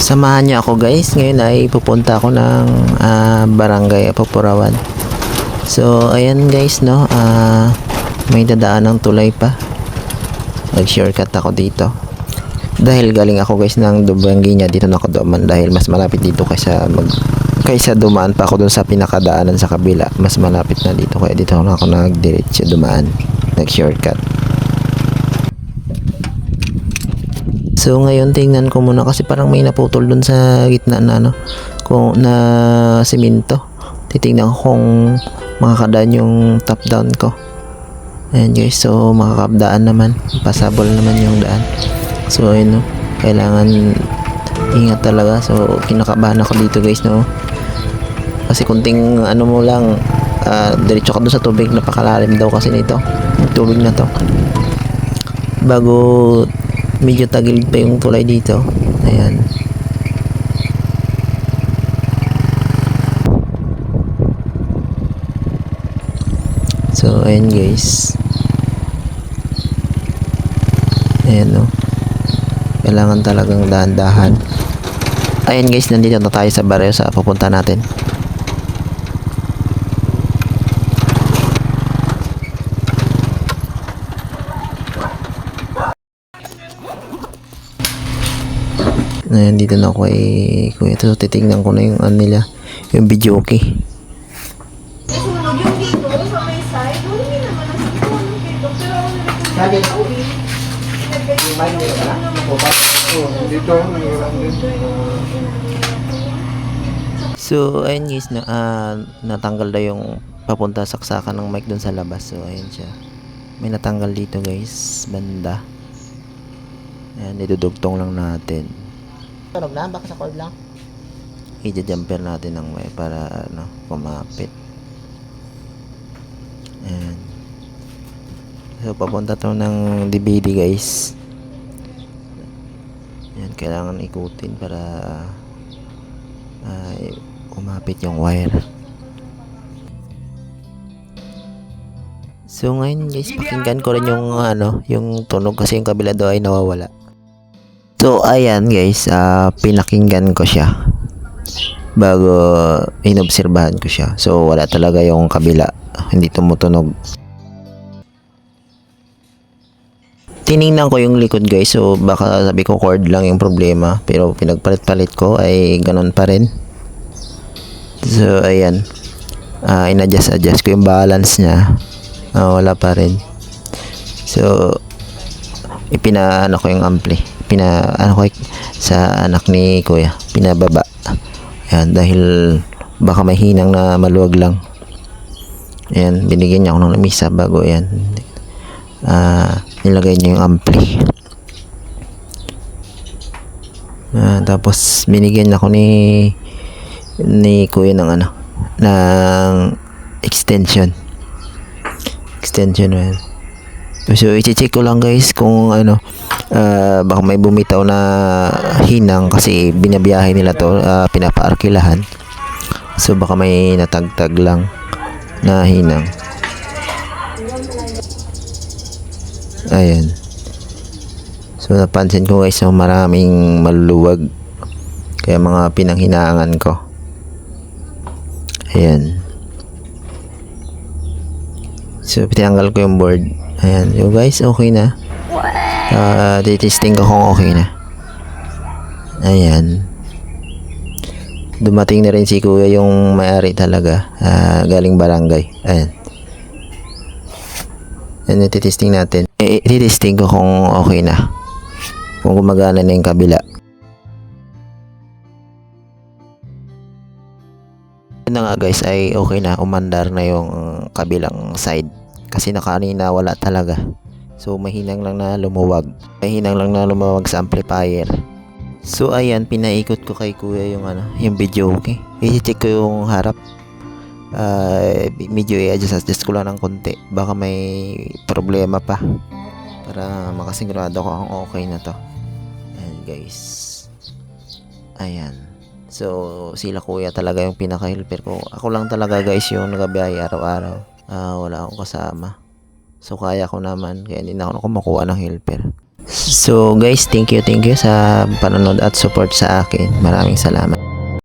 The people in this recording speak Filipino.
Samahan niyo ako guys. Ngayon ay pupunta ako ng ah, barangay Papurawan. So, ayan guys, no. ah, may dadaan ng tulay pa. Nag-shortcut ako dito. Dahil galing ako guys ng Dubanginya dito na ako dumaan dahil mas malapit dito kaysa mag kaysa dumaan pa ako dun sa pinakadaanan sa kabila. Mas malapit na dito kaya dito na ako nagdiretso dumaan. Nag-shortcut. So ngayon tingnan ko muna kasi parang may naputol dun sa gitna na ano kung na simento. Titingnan ko kung makakadaan yung top down ko. Ayan guys, so makakabdaan naman. Pasable naman yung daan. So ayun no, kailangan ingat talaga. So kinakabahan ako dito guys no. Kasi kunting ano mo lang, ah, diretso ka doon sa tubig, napakalalim daw kasi nito. Tubig na to. Bago medyo tagilid pa yung tulay dito. Ayan. So, ayan guys. Ayan no. Kailangan talagang dahan-dahan. Ayan guys, nandito na tayo sa barrio sa pupunta natin. Ayan, dito na ako kay Kuya. So, titignan ko na yung ano nila. Yung video okay. So, ayun guys, na, ah, natanggal na yung papunta saksakan ng mic dun sa labas. So, ayun siya. May natanggal dito guys, banda. Ayan, idudugtong lang natin. Tunog na? Baka sa cord lang? I-jumper natin ng mic para ano, kumapit. Ayan. So, papunta to ng DVD guys. Ayan, kailangan ikutin para ay umapit yung wire. So ngayon guys, pakinggan ko rin yung ano, yung tunog kasi yung kabila daw ay nawawala. So ayan guys, ah, pinakinggan ko siya bago inobserbahan ko siya. So wala talaga yung kabila, hindi tumutunog. Tiningnan ko yung likod guys, so baka sabi ko cord lang yung problema, pero pinagpalit-palit ko ay ganun pa rin. So ayan, Ah, in-adjust-adjust ko yung balance niya, Ah, wala pa rin. So, ipinaano ko yung ampli. Pina, ano ko, sa anak ni kuya. Pinababa. Ayan, dahil baka may hinang na maluwag lang. Ayan, binigyan niya ako ng lamisa bago yan. Ah, nilagay niya yung ampli. Ah, tapos binigyan ako ni ni kuya ng ano ng extension extension yan. So, i-check ko lang guys kung ano, ah, baka may bumitaw na hinang kasi binabiyahe nila to, ah, pinapaarkilahan. So, baka may natagtag lang na hinang. Ayan. So, napansin ko guys, so maraming maluluwag. Kaya mga pinanghinangan ko. Ayan. So, tinanggal ko yung board. Ayan. So, guys, okay na. Ah, titesting ko kung okay na. Ayan. Dumating na rin si kuya yung may-ari talaga. Ah, galing barangay. Ayan. Ayan, titesting natin. Eh, titesting ko kung okay na. Kung gumagana na yung kabila. Na nga guys ay okay na umandar na yung kabilang side kasi na kanina wala talaga so mahinang lang na lumuwag. Mahinang lang na lumuwag sa amplifier. So ayan pinaikot ko kay kuya yung ano yung video okay? I-check ko yung harap. Uh, medyo i-adjust adjust ko lang ng konti. Baka may problema pa. Para makasigurado ko kung okay na to. Ayan guys. Ayan. So, sila kuya talaga yung pinaka-helper ko. Ako lang talaga guys yung nagabiyahe araw-araw. Ah, wala akong kasama. So, kaya ko naman. Kaya hindi na ako kumukuha ng helper. So guys, thank you, thank you sa panonood at support sa akin. Maraming salamat.